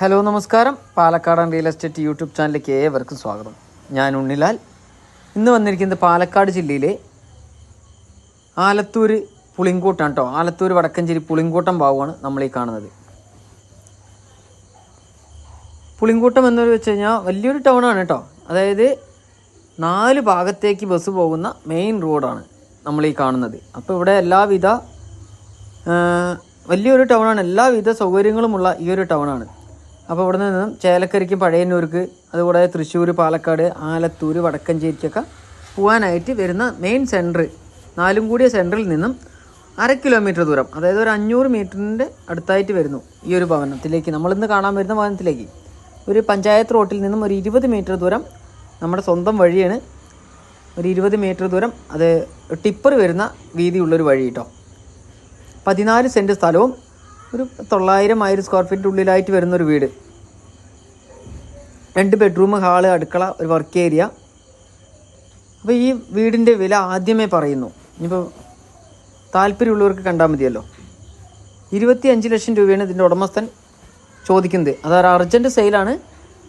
Hello നമസ്കാരം. പാലക്കാടൻ real estate YouTube ചാനലിലേക്ക് ഏവർക്കും സ്വാഗതം. ഞാൻ ഉണ്ണിലാൽ. ഇന്ന് വന്നിരിക്കുന്നത് പാലക്കാട് ജില്ലയിലെ ആലത്തൂർ പുളിങ്കൂട്ടാണ് കേട്ടോ ആലത്തൂർ വടക്കഞ്ചേരി പുളിങ്കൂട്ടം ഭാഗമാണ് നമ്മൾ ഈ കാണുന്നത്. പുളിങ്കൂട്ടം എന്ന് വെച്ച് കഴിഞ്ഞാൽ വലിയൊരു ടൗണാണ് കേട്ടോ അതായത് നാല് ഭാഗത്തേക്ക് ബസ് പോകുന്ന മെയിൻ റോഡാണ് നമ്മൾ ഈ കാണുന്നത്. അപ്പോൾ ഇവിടെ എല്ലാവിധ വലിയൊരു ടൗണാണ് എല്ലാവിധ സൗകര്യങ്ങളുമുള്ള ഈ ഒരു ടൗണാണ് അപ്പോൾ ഇവിടെ നിന്നും ചേലക്കരിക്ക് പഴയന്നൂർക്ക് അതുകൂടാതെ തൃശ്ശൂർ പാലക്കാട് ആലത്തൂർ വടക്കഞ്ചേരിക്കൊക്കെ പോകാനായിട്ട് വരുന്ന മെയിൻ സെന്റർ നാലും കൂടിയ സെന്ററിൽ നിന്നും അര കിലോമീറ്റർ ദൂരം അതായത് ഒരു അഞ്ഞൂറ് മീറ്ററിന്റെ അടുത്തായിട്ട് വരുന്നു ഈ ഒരു ഭവനത്തിലേക്ക്. നമ്മളിന്ന് കാണാൻ വരുന്ന ഭവനത്തിലേക്ക് ഒരു പഞ്ചായത്ത് റോട്ടിൽ നിന്നും ഒരു ഇരുപത് മീറ്റർ ദൂരം നമ്മുടെ സ്വന്തം വഴിയാണ്. ഒരു ഇരുപത് മീറ്റർ ദൂരം അത് ടിപ്പർ വരുന്ന വീതിയുള്ളൊരു വഴി കേട്ടോ പതിനാല് സെന്റ് സ്ഥലവും ഒരു തൊള്ളായിരം ആയിരം സ്ക്വയർ ഫീറ്റിന്റെ ഉള്ളിലായിട്ട് വരുന്നൊരു വീട്. രണ്ട് ബെഡ്റൂം ഹാൾ അടുക്കള ഒരു വർക്ക് ഏരിയ അപ്പോൾ ഈ വീടിന്റെ വില ആദ്യമേ പറയുന്നു. ഇനിയിപ്പോൾ താല്പര്യമുള്ളവർക്ക് കണ്ടാൽ മതിയല്ലോ. ഇരുപത്തി അഞ്ച് ലക്ഷം രൂപയാണ് ഇതിന്റെ ഉടമസ്ഥൻ ചോദിക്കുന്നത്. അതൊരു അർജന്റ് സെയിലാണ്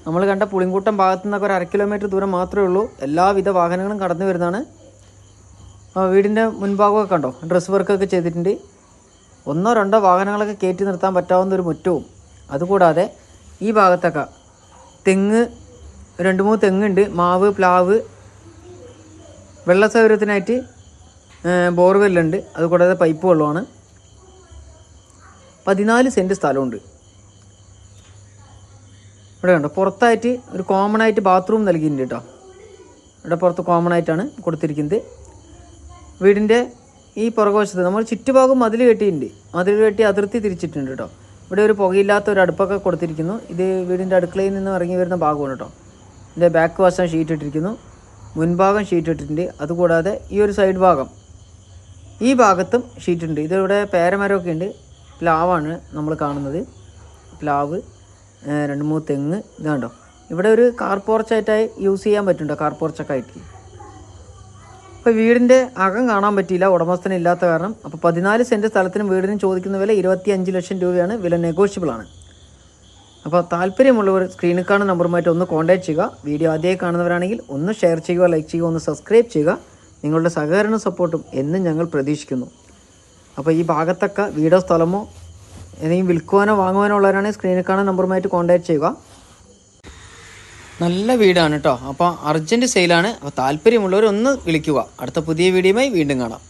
നമ്മൾ കണ്ട പുളിങ്കൂട്ടം ഭാഗത്തു നിന്നൊക്കെ ഒരു അര കിലോമീറ്റർ ദൂരം മാത്രമേ ഉള്ളൂ. എല്ലാവിധ വാഹനങ്ങളും കടന്നു വരുന്നതാണ്. വീടിന്റെ മുൻഭാഗമൊക്കെ കണ്ടോ? ഡ്രസ് വർക്കൊക്കെ ചെയ്തിട്ടുണ്ട്. ഒന്നോ രണ്ടോ വാഹനങ്ങളൊക്കെ കയറ്റി നിർത്താൻ പറ്റാവുന്ന ഒരു മുറ്റവും. അതുകൂടാതെ ഈ ഭാഗത്തൊക്കെ തെങ്ങ് രണ്ട് മൂന്ന് തെങ്ങുണ്ട്. മാവ് പ്ലാവ് വെള്ള സൗകര്യത്തിനായിട്ട് ബോർവെല്ലുണ്ട്. അതുകൂടാതെ പൈപ്പ് വെള്ളമാണ്. പതിനാല് സെന്റ് സ്ഥലമുണ്ട്. ഇവിടെ കണ്ടോ? പുറത്തായിട്ട് ഒരു കോമൺ ആയിട്ട് ബാത്റൂം നൽകിയിട്ടുണ്ട് കേട്ടോ ഇവിടെ പുറത്ത് കോമൺ ആയിട്ടാണ് കൊടുത്തിരിക്കുന്നത്. വീടിന്റെ ഈ പുറകുവശത്ത് നമ്മൾ ചുറ്റുഭാഗം മതിൽ കെട്ടിയിട്ടുണ്ട്. മതിൽ കെട്ടി അതിർത്തി തിരിച്ചിട്ടുണ്ട് കേട്ടോ ഇവിടെ ഒരു പുകയില്ലാത്ത ഒരു അടുപ്പൊക്കെ കൊടുത്തിരിക്കുന്നു. ഇത് വീടിന്റെ അടുക്കളയിൽ നിന്ന് ഇറങ്ങി വരുന്ന ഭാഗമാണ് കേട്ടോ. ഇതിന്റെ ബാക്ക് വശം ഷീറ്റ് ഇട്ടിരിക്കുന്നു. മുൻഭാഗം ഷീറ്റ് ഇട്ടിട്ടുണ്ട്. അതുകൂടാതെ ഈ ഒരു സൈഡ് ഭാഗം. ഈ ഭാഗത്തും ഷീറ്റ് ഉണ്ട്. ഇതിവിടെ പേരമരമൊക്കെ ഉണ്ട്. പ്ലാവാണ് നമ്മൾ കാണുന്നത്. പ്ലാവ് രണ്ട് മൂന്ന് തെങ്ങ് ഇതാണ്ടോ. ഇവിടെ ഒരു കാർ പോർച്ചായിട്ടായി യൂസ് ചെയ്യാൻ പറ്റുന്നുണ്ടോ? കാർ പോർച്ചൊക്കെ ആയിട്ട്. ഇപ്പോൾ വീടിന്റെ അകം കാണാൻ പറ്റിയില്ല ഉടമസ്ഥന് ഇല്ലാത്ത കാരണം. അപ്പോൾ പതിനാല് സെന്റ് സ്ഥലത്തിനും വീടിനും ചോദിക്കുന്ന വില ഇരുപത്തി അഞ്ച് ലക്ഷം രൂപയാണ് വില നെഗോഷ്യബിൾ ആണ്. അപ്പോൾ താല്പര്യമുള്ളവർ സ്ക്രീനിൽ കാണുന്ന നമ്പറുമായിട്ട് ഒന്ന് കോൺടാക്ട് ചെയ്യുക. വീഡിയോ ആദ്യമായി കാണുന്നവരാണെങ്കിൽ ഒന്ന് ഷെയർ ചെയ്യുക ലൈക്ക് ചെയ്യുക ഒന്ന് സബ്സ്ക്രൈബ് ചെയ്യുക. നിങ്ങളുടെ സഹകരണ സപ്പോർട്ടും എന്നും ഞങ്ങൾ പ്രതീക്ഷിക്കുന്നു. അപ്പോൾ ഈ ഭാഗത്തൊക്കെ വീടോ സ്ഥലമോ എന്തെങ്കിലും വിൽക്കുവാനോ വാങ്ങുവാനോ ഉള്ളവരാണെങ്കിൽ സ്ക്രീനിൽ കാണുന്ന നമ്പറുമായിട്ട് കോൺടാക്ട് ചെയ്യുക. നല്ല വീടാണ് കേട്ടോ അപ്പോൾ അർജന്റ് സെയിലാണ്. അപ്പോൾ താല്പര്യമുള്ളവരൊന്ന് വിളിക്കുക. അടുത്ത പുതിയ വീഡിയോയുമായി വീണ്ടും കാണാം.